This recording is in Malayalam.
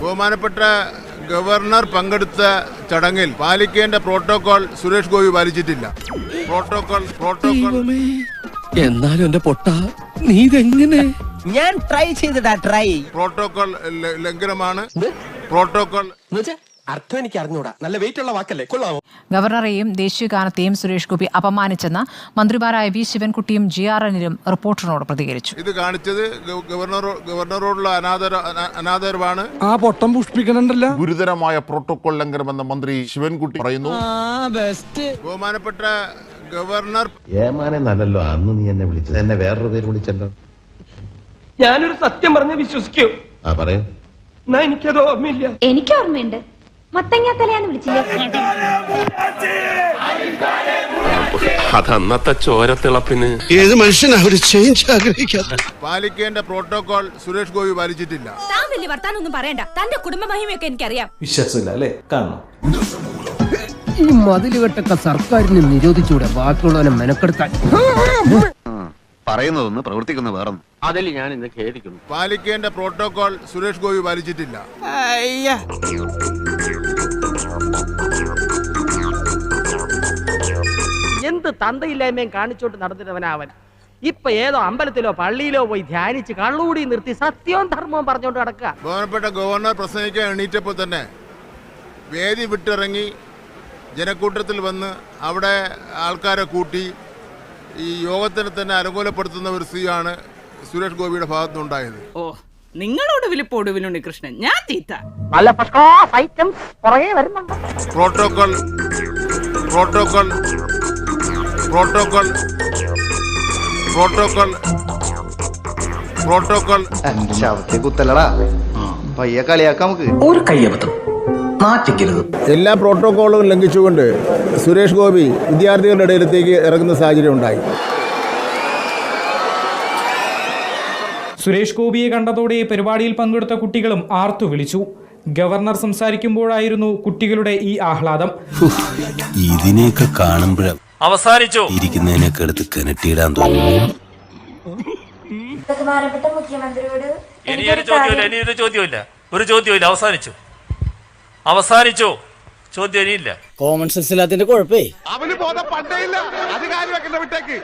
ബഹുമാനപ്പെട്ട ഗവർണർ പങ്കെടുത്ത ചടങ്ങിൽ പാലിക്കേണ്ട protocol Suresh Gopi പാലിച്ചിട്ടില്ല. Protocol protocol. എന്നാലും എന്റെ പൊട്ട നീ ഇതെങ്ങനെ? ഞാൻ ട്രൈ ചെയ്തതാ ട്രൈ പ്രോട്ടോകോൾ ലംഘനമാണ്. പ്രോട്ടോകോൾ അർത്ഥം എനിക്ക് അറിഞ്ഞൂടാ നല്ല വെയിറ്റ് ഉള്ള വാക്കല്ലേ? കൊള്ളാമോ? ഗവർണറെയും ദേശീയഗാനത്തെയും സുരേഷ് ഗോപി അപമാനിച്ചെന്ന് മന്ത്രിമാരായ വി ശിവൻകുട്ടിയും ജി ആർ എനിലും റിപ്പോർട്ടറിനോട് പ്രതികരിച്ചു. ഇത് കാണിച്ചത് ഗവർണർ ഗവർണറോടുള്ള അനാദര അനാ- അനാദരവാണ്. ആ പൊട്ടം പുഷ്പിക്കണുണ്ടല്ലോ. ഗുരുതരമായ പ്രോട്ടോകോൾ ലംഘനമെന്ന് മന്ത്രി ശിവൻകുട്ടി പറയുന്നു. ബഹുമാനപ്പെട്ട ഗവർണർ. ഏമാനെ നല്ലല്ലോ അന്ന് നീ എന്നെ വിളിച്ചത്. എന്നെ വേറൊരു പേര് വിളിച്ചല്ലോ. ഞാനൊരു സത്യം പറഞ്ഞ് വിശ്വസിക്കൂ. ആ പറയൂ. എനിക്കത് ഓർമ്മയില്ല. എനിക്ക് ഓർമ്മയുണ്ട് മത്തങ്ങ തലയാന്ന് വിളിച്ചില്ലേ അതന്നത്തെ ചോരത്തിളപ്പിന്. ഏത് മനുഷ്യനാ ഒരു ചേഞ്ച് ആഗ്രഹിക്കാത്ത? പാലിക്കേണ്ട പ്രോട്ടോകോൾ സുരേഷ് ഗോപി പാലിച്ചിട്ടില്ല. താൻ വലിയ വർത്താനൊന്നും പറയണ്ട. തന്റെ കുടുംബ മഹിമയൊക്കെ എനിക്കറിയാം. വിശ്വാസമില്ല അല്ലേ കാണണം. ഈ മതിലുകെട്ടൊക്കെ സർക്കാരിന് നിരോധിച്ചുകൂടെ ബാക്കിയുള്ളവനെ മെനക്കെടുത്താൻ പറയുന്നതൊന്ന് പ്രവർത്തിക്കുന്ന വേറൊന്നും. അതിൽ ഞാൻ ഇന്ന് ഖേദിക്കുന്നു. പാലിക്കേണ്ട പ്രോട്ടോകോൾ സുരേഷ് ഗോപി പാലിച്ചിട്ടില്ല. എന്ത് തന്തയില്ലായ്മയും കാണിച്ചോണ്ട് നടന്നിട്ടവനാവൻ ഇപ്പൊ ഏതോ അമ്പലത്തിലോ പള്ളിയിലോ പോയി ധ്യാനിച്ച് കള്ളുകൂടി നിർത്തി സത്യവും ധർമ്മവും പറഞ്ഞോണ്ട് നടക്കുക ബഹുമാനപ്പെട്ട ഗവർണർ പ്രസംഗിക്കാൻ എണീറ്റപ്പോൾ തന്നെ വേദി വിട്ടിറങ്ങി ജനക്കൂട്ടത്തിൽ വന്ന് അവിടെ ആൾക്കാരെ കൂട്ടി ഈ യോഗത്തിനെ തന്നെ അനുകൂലപ്പെടുത്തുന്ന ഒരു സ്ഥിതിയാണ് സുരേഷ് ഗോപിയുടെ ഭാഗത്തുനിന്നുണ്ടായത്. ഓ നിങ്ങളോട് വിളിപ്പോടുവിലുണ്ട് കൃഷ്ണൻ. ഞാൻ തീറ്റ നല്ല ഫസ്റ്റ് ക്ലാസ് ഐറ്റംസ് വരുന്നുണ്ട്. Protocol protocol protocol protocol protocol ശവത്തെ കുത്തലടാ. പയ്യെ കളിയാക്കാം നമുക്ക്. ഒരു കയ്യബദ്ധം. നാറ്റിക്കരുത്. എല്ലാ പ്രോട്ടോകോളും ലംഘിച്ചുകൊണ്ട് സുരേഷ് ഗോപി വിദ്യാർത്ഥികളുടെ ഇടയിലത്തേക്ക് ഇറങ്ങുന്ന സാഹചര്യം ഉണ്ടായി. സുരേഷ് ഗോപിയെ കണ്ടതോടെ പരിപാടിയിൽ പങ്കെടുത്ത കുട്ടികളും ആർത്തു വിളിച്ചു. ഗവർണർ സംസാരിക്കുമ്പോഴായിരുന്നു കുട്ടികളുടെ ഈ ആഹ്ലാദം. ഇതിനെയൊക്കെ കാണുമ്പോഴ അവസാനിച്ചു. ഇരിക്കുന്നതിനൊക്കെ എടുത്ത് കിണറ്റിയിടാൻ തോന്നുന്നു. ബഹുമാനപ്പെട്ട മുഖ്യമന്ത്രിയോട് ഇനിയൊരു ചോദ്യമില്ല ഇനിയൊരു ചോദ്യമില്ല. ഒരു ചോദ്യമില്ല അവസാനിച്ചു. അവസാനിച്ചു. ചോദ്യം ഇനിയില്ല. കോമൺ സെൻസ് ഇല്ലാത്തതിന്റെ കുഴപ്പേ. അവന് ബോധം പണ്ടേ ഇല്ല. അത് കാര്യം വെക്കണ്ട വിട്ടേക്ക്